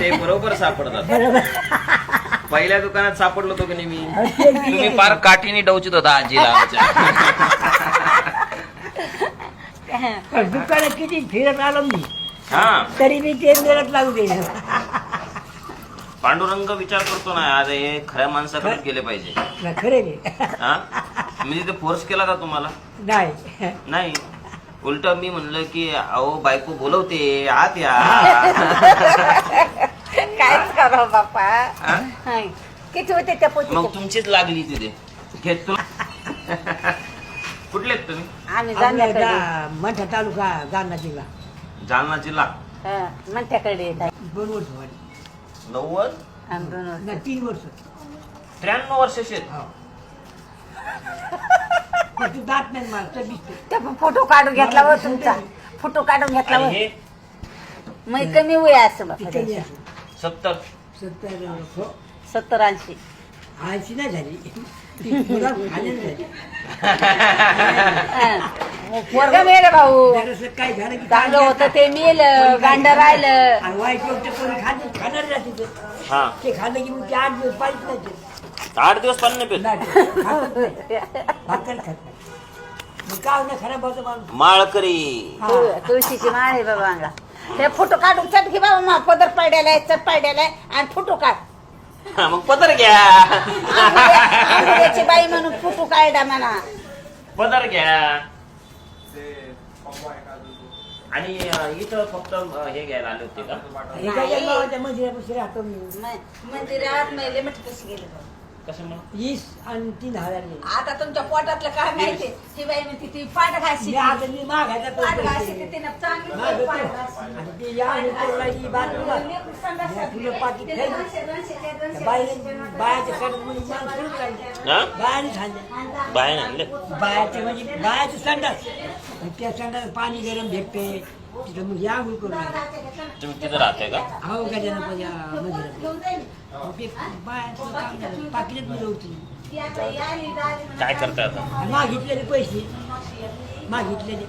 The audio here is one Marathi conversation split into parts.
ते बरोबर सापडतात. बरोबर. पहिल्या दुकानात सापडलो होतो की नाही मी? ते तुम्ही फार काठीने डवचित होता आजीला आमच्या. पण दुकानात किती फिरत आलो मी. हा. तरी मी ते मिळत लागू दे. पांडुरंग विचार करतो ना अरे हे खऱ्या माणसाकडे गेले पाहिजे. खरे रे हा? तिथे फोर्स केला का तुम्हाला? नाही. नाही. उलट मी म्हणलं की अहो बायको बोलवते आत या. कायच करा बापा हा? हाय. किती होते त्या मग पोती तुमचीच लागली तिथे. घेत. कुठले आहेत तुम्ही? आम्ही जाण्याकडे मठा तालुका जालना जिल्हा जालना जिल्हा हा, येत आहे. दोन वर्ष झाली नव्वद? आम्ही दोन वर्ष. नाही तीन वर्ष. त्र्याण्णव वर्ष शेत. हो. पण तू दात नाही मला तर दिसते ते पण फोटो काढून घेतला व तुमचा. फोटो काढून घेतला व हे? मग कमी वय असं बापा त्याचं. असेल? सत्तर. सत्तर हो. सत्तर ऐंशी. ऐंशी नाही झाली. ती पुरा खाण्यात झाली. पोरगा मेलं भाऊ. जरासं काय झालं की चांगलं होतं ते मेलं गांड राहिलं. आणि वाईट गोष्ट कोणी खात खाणार नाही तिथे. हा. ते खाल्लं की मग ते आठ दिवस पाहिजे नाही ते. आठ दिवस पाणी पेत. नाही, खातच नाही. भाकर खात नाही. मग काय होणार? खराब होतं माणूस. माळकरी. तु- तुळशीची माळ आहे बाबा ते फोटो काढून चट घे बाबा मा पदर पाड्याला आहे चट पाड्याला आहे आणि फोटो काढ. हा, मग पदर घ्या. त्याची बाई म्हणून फोटो काढा म्हणा. पदर घ्या. आणि अं, इथं फक्त अं, हे घ्यायला आले होते का? मंदिरापाशी राहतो मी मंदिरात कशी गेले? वीस आणि तीन हजार. आता तुमच्या पोटातलं काय माहिती? ती बाई म्हणते ती पाठ घाशी मी आता मी मागायचा तो पाठ. तिने चांगली. आणि ते या आणि ही पाठी बायाच्या म्हणजे माणूस फिरून राहिले. हा? बायाने खाल्ले. बाहेर आणले? बायाचे म्हणजे बायाचे संडास. आणि त्या संडास पाणी गरम भेटते. तिथं मग या आंघोळ करून. तुम्ही तिथं राहताय का? अहो गजानन या मंदिरात. पाकिटात काय करताय आता? मागितलेले पैसे. मागितलेले.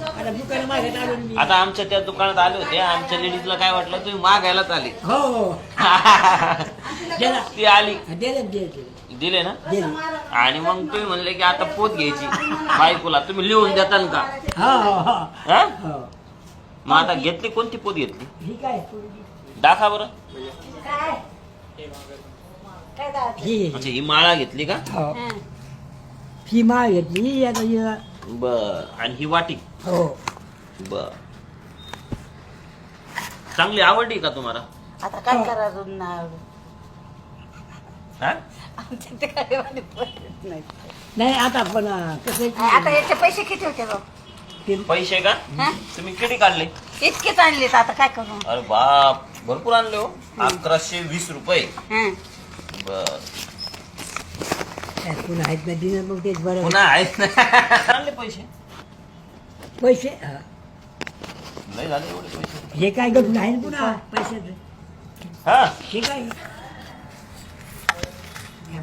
आता दुकान मागत आलो ना मी. आता आमच्या त्या दुकानात आले होते. आमच्या लेडीजला काय वाटलं? तुम्ही मागायलाच आले. हो हो. दिला ती आली. दिले दिले दिले. ना? दिले. आणि मग तुम्ही म्हणले की आता पोत घ्यायची. बायकोला. तुम्ही लिहून देताल का? हो हो हो. हा? हो. मग आता घेतली कोणती पोत घेतली? ही काय दाखवा बरं. काय? काय दाद? ही. म्हणजे ही माळा घेतली का? हो. हं. ही माळ घेतली आता हिला बर. आणि ही वाटी. हो. बर. चांगली आवडली का तुम्हाला? आता काय करा ना? हा? आमच्या ते काय वाली नाही. नाही आता पण कसं आहे आता याचे पैसे किती होते ते पैसे का? हा? तुम्ही किती काढले? इतकेच आणलेत आता काय करू? अरे बाप भरपूर आणले हो. अकराशे वीस रुपये. हं. बर. काय पुन्हा आहेत ना दिलं मग तेच बरं. पुन्हा आहेत ना. आणले पैसे. पैसे? हा. लय झाले एवढे पैसे. हे काय गट नाही ना पुन्हा? पैशाचं. हा? हे काय? या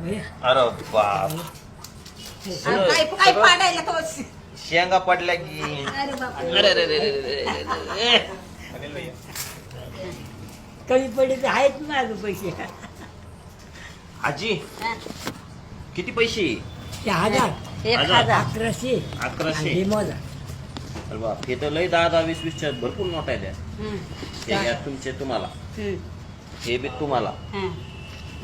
अरे बाप. काय काय पाडायला तो? शेंगा पडल्या की अरे अरे अरे. कमी पडले तर आहेत ना अजून पैसे आजी किती पैसे ते हजार एक हजार. हजार अकराशे अकराशे. आणि हे मोजा अरे बाप हे तर लय दहा दहा वीस वीसच्या भरपूर नोट आहे त्या हं. हे घ्या तुमचे तुम्हाला हं. हे बी तुम्हाला हं.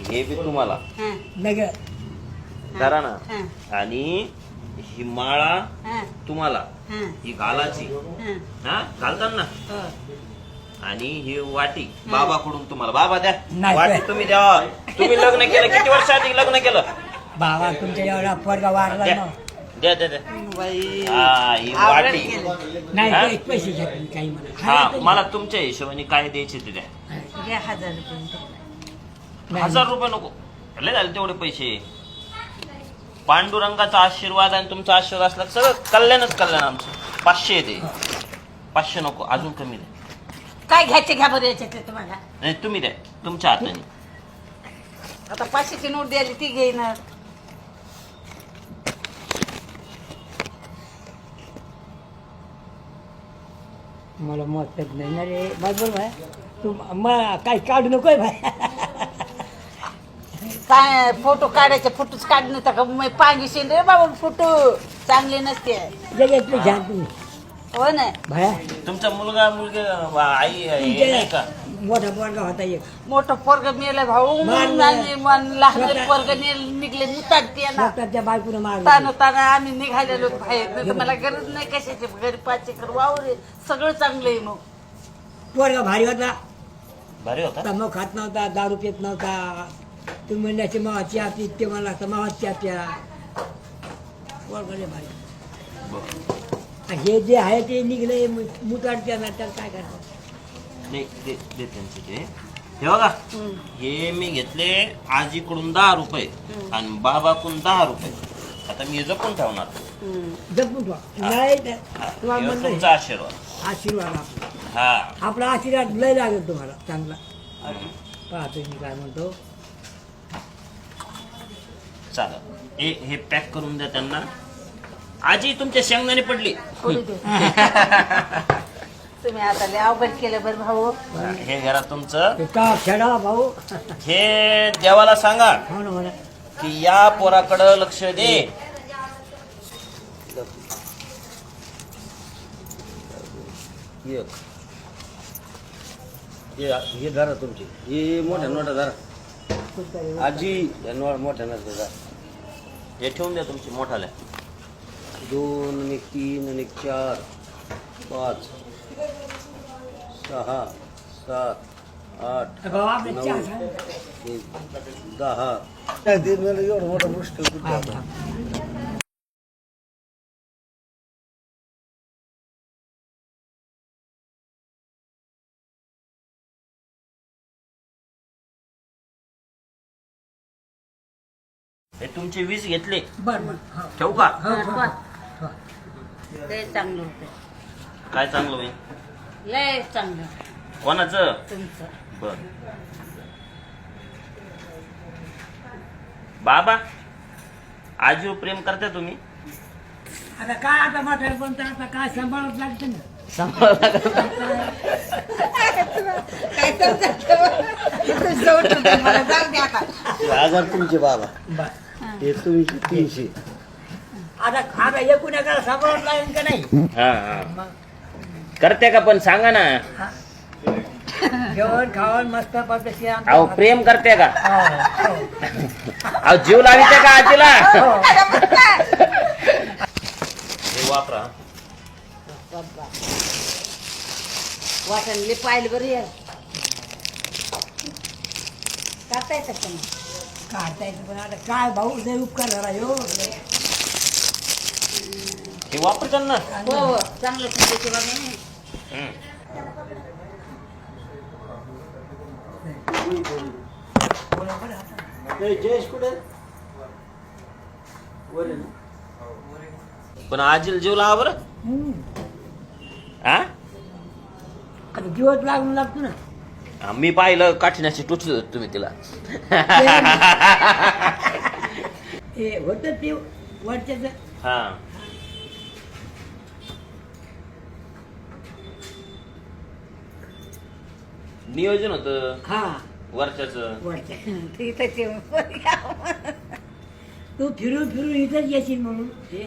हे बी तुम्हाला हं. नगर करा ना हं. आणि ही माळा हं. तुम्हाला हं. घालाची. हं. हा? घालतात ना हो. आणि ही वाटी बाबाकडून तुम्हाला. बाबा द्या. नाही. वाटी तुम्ही द्या. तुम्ही लग्न केलं किती वर्ष आधी लग्न केलं? बाबा तुमच्या एवढा पोरगा वारला द्या. ना. द्या द्या द्या. बाई हा ही वाटी. केलं. नाही हा? ते पैसे घेत नाही काही म्हणा. हा हजार मला तुमच्या हिशोबाने काय द्यायचे ते द्या. द्या हजार रुपये. नाही. हजार रुपये नको. लय झाले तेवढे पैसे. पांडुरंगाचा आशीर्वाद आणि तुमचा आशीर्वाद असला तर सगळं कल्याणच कल्याण आमचं. पाचशे येते पाचशे नको अजून कमी द्या काय घ्यायचे घ्या बरं याच्यातले तुम्हाला. नाही तुम्ही द्या. तुमच्या हाताने. आता पाचशेची नोट द्यायली ती घेणार मला मत नाही ना रे बरोबर आहे तू मग काही काढू नकोय भाई काय फोटो काढायचे फोटोच काढणे तर का? मग पांगीशील रे बाबा फोटो चांगले नसते. जगातले घ्या तुम्ही हो ना. भाया तुमचा मुलगा मुलगी आई हे नाही का? मोठा पोरगा होता एक. मोठं पोरग मेलं भाऊ. मारलं. आणि मन लहान पोरग निघले मुताडते ना. डॉक्टरच्या बायकोनं मारलं. ताना ताना आम्ही निघालेलो बाहेर. नाही तर मला गरज नाही कशाची. घरी पाच एकर वावर आहे. सगळं चांगलं आहे मग. पोरगा भारी होता. भारी होता? तंबाखू खात नव्हता दारू पित नव्हता. तुम्ही म्हणल्याचे मावा चहा पीत ते मला लागतं मावा चहा प्या पोरगा लय भारी आणि हे जे आहे ते निघले मुताडच्या ना त्याला काय दे दे त्यांचे ते हे बघा हे मी घेतले आजीकडून दहा रुपये आणि बाबाकडून दहा रुपये. आता मी हे जपून ठेवणार. जपून ठेवा. नाही तर तुमचा आशीर्वाद. आशीर्वाद आपला. हा. आपला आशीर्वाद लय लागेल तुम्हाला चांगला. पाहतो मी काय म्हणतो. चालेल. हे हे पॅक करून द्या त्यांना. आजी तुमच्या शेंगदाणे पडली. दे. तुम्ही आता लय अवघड केलं बरं भाऊ. हे घरा तुमचं. खेळा भाऊ? हे देवाला सांगा हो ना म्हणा की या पोराकडं लक्ष दे. एक हे हे धरा तुमची. हे मोठ्या नोटा धरा. आजी या मोठ्या नोटा धरा. हे ठेवून द्या तुमची मोठाल्या. दोन आणि तीन आणि चार पाच सहा सात आठ नऊ दहा. एवढं मोठं मुश्किल हे तुमचे वीस घेतले. बरं बरं. हा. ठेवू का? हा, हा, हा. लय चांगलं होतं काय चांगलं होईल? लय चांगलं. कोणाचं? तुमचं. बर. बाबा आजीवर प्रेम करता तुम्ही? आता काय आता म्हातारे पण तर आता काय सांभाळत लागतं ना? काय समजत मला जाऊ द्या आता. हजार तुमचे बाबा. बरं. हे तुमचे तीनशे. आता एकूण एकाला लागेल का नाही? हा हा. करते का पण सांगा ना. जेवण खावण मस्त पद्धती अहो प्रेम करते का? हो, अहो जीव लाविते का आजीला? हे. वापरा. वाटण पाहिलं बरं या करता येतं का मग? काढता येतं पण आता काय भाऊ लय उपकार झाला हो हे वापरतात ना. हो हो. चांगलं तुमच्या बाबा हम्म. जयेश कुठे? वर आहे ना? पण आजीला जीव लावा बरं. हम्म. हा? आता जीवच लागून लागतो ना. हा, मी पाहिलं काठीण्याची होती तुम्ही तिला. हे होतं ते वरच्याच. हा. नियोजन होत हा. वर्षाच वरच्या. इथं ते तू फिरून फिरून इथंच येशील म्हणून. हे